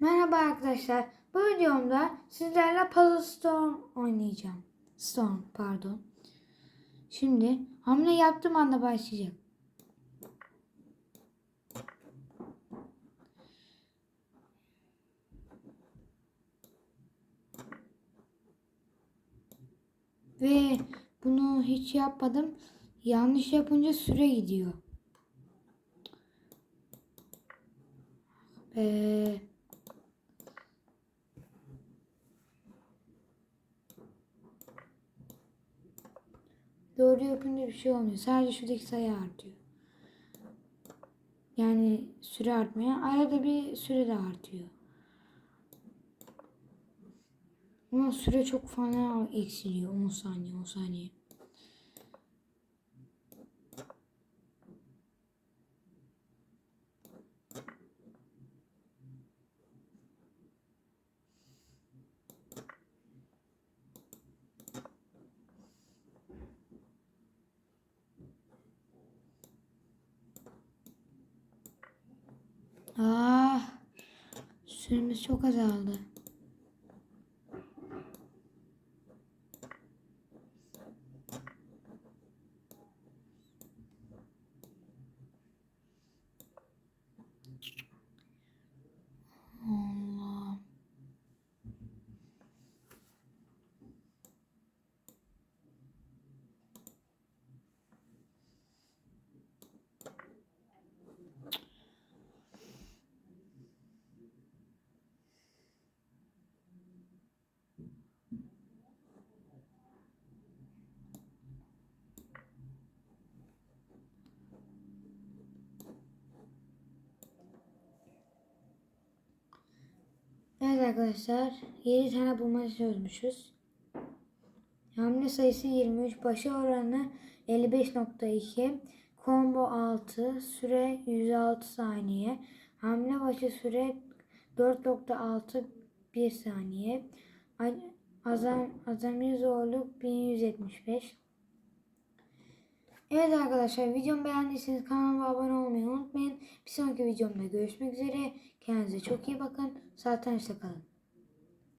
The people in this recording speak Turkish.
Merhaba arkadaşlar. Bu videomda sizlerle Puzzle Storm oynayacağım. Storm pardon. Şimdi hamle yaptığım anda başlayacak. Ve bunu hiç yapmadım. Yanlış yapınca süre gidiyor. Eee Doğru yapınca bir şey olmuyor. Sadece şuradaki sayı artıyor. Yani süre artmıyor. Arada bir süre de artıyor. Ama süre çok fena eksiliyor. 10 saniye, 10 saniye. Ah, süremiz çok azaldı. Evet arkadaşlar. 7 tane bulmaca çözmüşüz. Hamle sayısı 23, başarı oranı 55.2, combo 6, süre 106 saniye, hamle başı süre 4.6 1 saniye, azami zorluk 1175. Evet arkadaşlar videomu beğendiyseniz kanalıma abone olmayı unutmayın. Bir sonraki videomda görüşmek üzere. Kendinize çok iyi bakın. Zaten işte kalın.